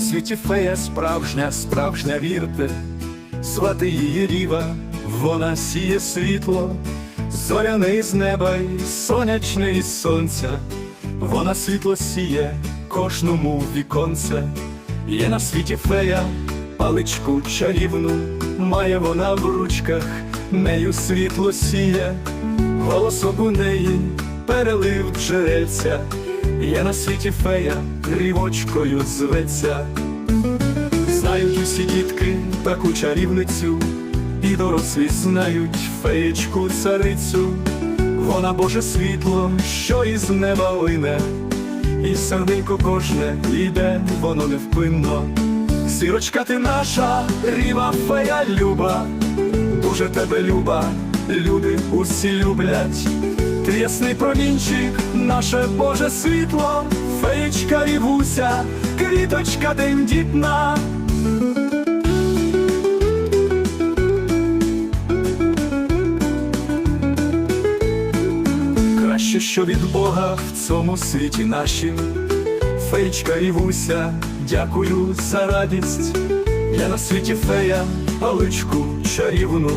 світі фея справжня, справжня вірте, звати її ріва, вона сіє світло, зоряне із неба і сонячне із сонця, вона світло сіє кожному віконце, є на світі фея, паличку чарівну, має вона в ручках, нею світло сіє, голосок у неї перелив джерельця, є на світі фея, рівочкою зветься. Знають усі дітки таку чарівницю, і дорослі знають феєчку царицю, вона Боже світло, що із неба лине, і серденько кожне йде, воно невпинно. Зірочка ти наша, ріва фея люба, дуже тебе люба, люди усі люблять. Ясний промінчик, наше Боже світло, феєчка рівуся, квіточка тендітна. Краще, що від Бога в цьому світі нашім. Феєчка рівуся, дякую за радість. Я на світі фея, паличку чарівну,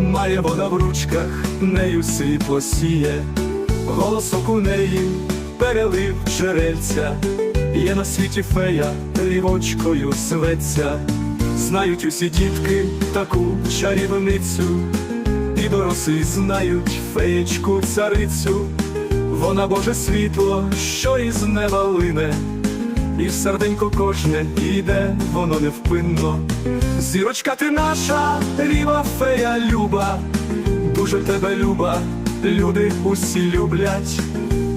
має вона в ручках, нею світло сіє, голосок у неї перелив джерельця. Є на світі фея, рівочкою светься. Знають усі дітки таку чарівницю, і дорослі знають феєчку царицю. Вона Боже світло, що із неба лине, і серденько кожне йде, воно невпинно. Зірочка ти наша, ріва фея люба, дуже тебе люба, люди усі люблять.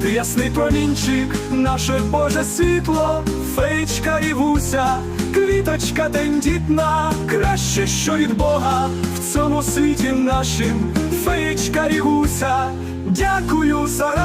Ти ясний промінчик, наше Боже світло, феєчка і вуся, квіточка тендітна, краще, що від Бога в цьому світі нашим, феєчка і гуся, дякую за.